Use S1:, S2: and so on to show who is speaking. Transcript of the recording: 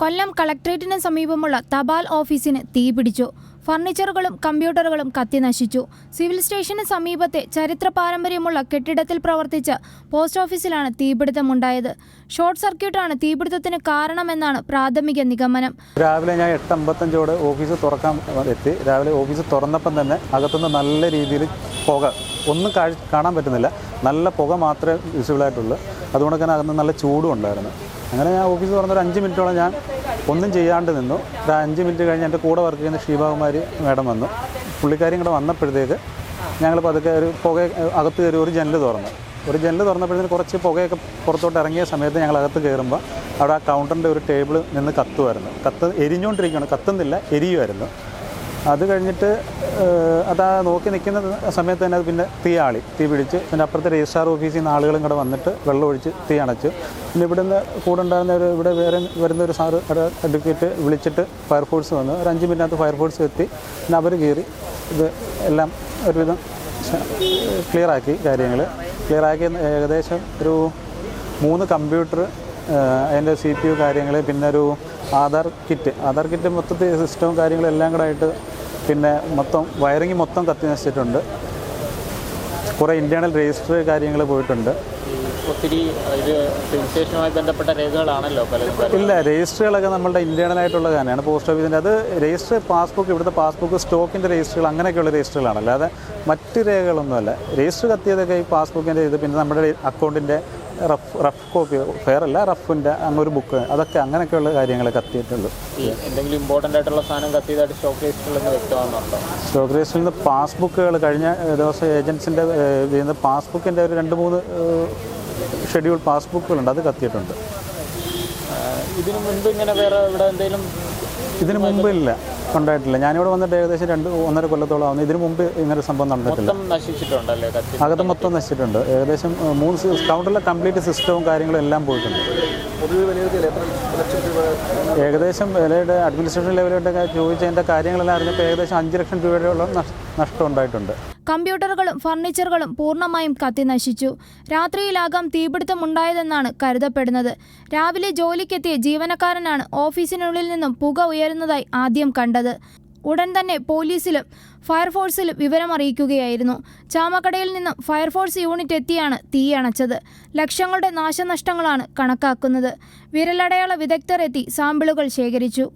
S1: കൊല്ലം കളക്ട്രേറ്റിന് സമീപമുള്ള തപാൽ ഓഫീസിന് തീപിടിച്ചു ഫർണിച്ചറുകളും കമ്പ്യൂട്ടറുകളും കത്തി നശിച്ചു. സിവിൽ സ്റ്റേഷന് സമീപത്തെ ചരിത്ര പാരമ്പര്യമുള്ള കെട്ടിടത്തിൽ പ്രവർത്തിച്ച പോസ്റ്റ് ഓഫീസിലാണ് തീപിടുത്തമുണ്ടായത്. ഷോർട്ട് സർക്യൂട്ടാണ് തീപിടുത്തത്തിന് കാരണമെന്നാണ് പ്രാഥമിക നിഗമനം.
S2: രാവിലെ ഞാൻ എട്ട് അമ്പത്തഞ്ചോടെ ഓഫീസ് തുറക്കാൻ എത്തി. രാവിലെ ഓഫീസ് തുറന്നപ്പം തന്നെ അകത്തുനിന്ന് നല്ല രീതിയിൽ പുക. ഒന്നും കാണാൻ പറ്റുന്നില്ല. നല്ല പുക മാത്രമേ വിസിബിളായിട്ടുള്ളൂ. അതുകൊണ്ട് തന്നെ അകത്ത് നല്ല ചൂടും ഉണ്ടായിരുന്നു. അങ്ങനെ ഞാൻ ഓഫീസ് തുറന്നൊരു അഞ്ച് മിനിറ്റോളം ഞാൻ ഒന്നും ചെയ്യാണ്ട് നിന്നു. ഒരു അഞ്ച് മിനിറ്റ് കഴിഞ്ഞ് എന്റെ കൂടെ വർക്ക് ചെയ്യുന്ന ഷീബാകുമാർ മാഡം വന്നു. പുള്ളിക്കാരി ഇങ്ങോട്ട് വന്നപ്പോഴത്തേക്ക് ഞങ്ങൾ പതുക്കെ ഒരു പുക അകത്ത് കയറി ഒരു ജനൽ തുറന്നു. ഒരു ജനൽ തുറന്നപ്പോഴത്തേന് കുറച്ച് പുകയൊക്കെ പുറത്തോട്ട് ഇറങ്ങിയ സമയത്ത് ഞങ്ങൾ അകത്ത് കയറുമ്പോൾ അവിടെ ആ കൗണ്ടറിന്റെ ഒരു ടേബിൾ നിന്ന് കത്തുമായിരുന്നു കത്ത് എരിഞ്ഞുകൊണ്ടിരിക്കുകയാണ് കത്തുന്നില്ല എരിയുമായിരുന്നു അത് കഴിഞ്ഞിട്ട് അതാ നോക്കി നിൽക്കുന്ന സമയത്ത് തന്നെ അത് പിന്നെ തീ ആളി. തീ പിടിച്ച് പിന്നെ അപ്പുറത്തെ രജിസ്ട്രാർ ഓഫീസിൽ നിന്ന് ആളുകളും കൂടെ വന്നിട്ട് വെള്ളം ഒഴിച്ച് തീ അണച്ചു. പിന്നെ ഇവിടുന്ന് കൂടെ ഉണ്ടായിരുന്ന ഒരു ഇവിടെ വേറെ വരുന്ന ഒരു സാറ് അഡ്വക്കേറ്റ് വിളിച്ചിട്ട് ഫയർഫോഴ്സ് വന്നു. ഒരു അഞ്ച് മിനിറ്റിനകത്ത് ഫയർഫോഴ്സ് എത്തി. പിന്നെ അവർ കയറി. ഇത് എല്ലാം ഒരുവിധം ക്ലിയറാക്കി കാര്യങ്ങൾ ക്ലിയർ ആക്കി ഏകദേശം ഒരു മൂന്ന് കമ്പ്യൂട്ടർ അതിന്റെ സി പി യു കാര്യങ്ങൾ പിന്നെ ഒരു ആധാർ കിറ്റ് ആധാർ കിറ്റ് മൊത്തത്തിൽ സിസ്റ്റവും കാര്യങ്ങളും എല്ലാം കൂടെ ആയിട്ട് പിന്നെ മൊത്തം വയറിങ് മൊത്തം കത്തി നശിച്ചിട്ടുണ്ട്. കുറേ ഇന്റേണൽ രജിസ്റ്റർ കാര്യങ്ങൾ പോയിട്ടുണ്ട്.
S3: ഒത്തിരി ഇത് സിവിൽ സ്റ്റേഷനുമായി ബന്ധപ്പെട്ട രേഖകളാണല്ലോ പലതും
S2: ഇല്ല രജിസ്റ്ററുകളൊക്കെ നമ്മളുടെ ഇന്റേണൽ ആയിട്ടുള്ള തന്നെയാണ് പോസ്റ്റ് ഓഫീസിന്റെ അത് രജിസ്റ്റർ പാസ്ബുക്ക് ഇവിടുത്തെ പാസ്ബുക്ക് സ്റ്റോക്കിന്റെ രജിസ്റ്ററുകൾ അങ്ങനെയൊക്കെയുള്ള രജിസ്റ്ററുകളാണ് അല്ലാതെ മറ്റ് രേഖകളൊന്നുമല്ല. രജിസ്റ്റർ കത്തിയതൊക്കെ ഈ പാസ്ബുക്കിന്റെ ഇത് പിന്നെ നമ്മുടെ അക്കൗണ്ടിന്റെ റഫ് റഫ് കോപ്പി ഫെയർ അല്ല റഫിന്റെ അങ്ങൊരു ബുക്ക് അതൊക്കെ അങ്ങനെയൊക്കെയുള്ള കാര്യങ്ങൾ കത്തിയിട്ടുള്ളൂ.
S3: എന്തെങ്കിലും ഇമ്പോർട്ടന്റ് ആയിട്ടുള്ള സാധനം കത്തിയതായിട്ട് സ്റ്റോക്ക്
S2: രജിസ്റ്ററിൽ നിന്ന് പാസ്ബുക്കുകൾ കഴിഞ്ഞ ദിവസം ഏജൻസിന്റെ ചെയ്യുന്ന പാസ്ബുക്കിന്റെ ഒരു രണ്ട് മൂന്ന് ഷെഡ്യൂൾ പാസ്ബുക്കുകളുണ്ട് അത് കത്തിയിട്ടുണ്ട്.
S3: ഇതിനു മുൻപ് ഇങ്ങനെ വേറെ ഇവിടെ എന്തെങ്കിലും
S2: ഇതിനു മുമ്പ് ഇല്ല. ഉണ്ടായിട്ടില്ല. ഞാനിവിടെ വന്നിട്ട് ഏകദേശം രണ്ട് ഒന്നര കൊല്ലത്തോളം ആവുന്നു. ഇതിനു മുമ്പ് ഇങ്ങനെ സംഭവം നടന്നിട്ടില്ല.
S3: നശിച്ചിട്ടുണ്ടല്ലേ
S2: അകത്ത് മൊത്തം നശിച്ചിട്ടുണ്ട്. ഏകദേശം മൂന്ന് കൗണ്ടറിലെ കംപ്ലീറ്റ് സിസ്റ്റവും കാര്യങ്ങളും എല്ലാം പോയിട്ടുണ്ട്. ഏകദേശം വിലയുടെ അഡ്മിനിസ്ട്രേഷൻ ലെവലിലൊക്കെ ചോദിച്ചതിന്റെ കാര്യങ്ങളെല്ലാം അറിഞ്ഞപ്പോൾ ഏകദേശം അഞ്ച് ലക്ഷം രൂപയുടെ ഉള്ള നഷ്ടം ഉണ്ടായിട്ടുണ്ട്.
S1: കമ്പ്യൂട്ടറുകളും ഫർണിച്ചറുകളും പൂർണമായും കത്തിനശിച്ചു രാത്രിയിലാകാം തീപിടുത്തമുണ്ടായതെന്നാണ് കരുതപ്പെടുന്നത്. രാവിലെ ജോലിക്കെത്തിയ ജീവനക്കാരനാണ് ഓഫീസിനുള്ളിൽ നിന്നും പുക ഉയരുന്നതായി ആദ്യം കണ്ടത്. ഉടൻ തന്നെ പോലീസിലും ഫയർഫോഴ്സിലും വിവരമറിയിക്കുകയായിരുന്നു. ചാമക്കടയിൽ നിന്നും ഫയർഫോഴ്സ് യൂണിറ്റ് എത്തിയാണ് തീയണച്ചത് ലക്ഷങ്ങളുടെ നാശനഷ്ടങ്ങളാണ് കണക്കാക്കുന്നത്. വിരലടയാള വിദഗ്ധർ എത്തി സാമ്പിളുകൾ ശേഖരിച്ചു.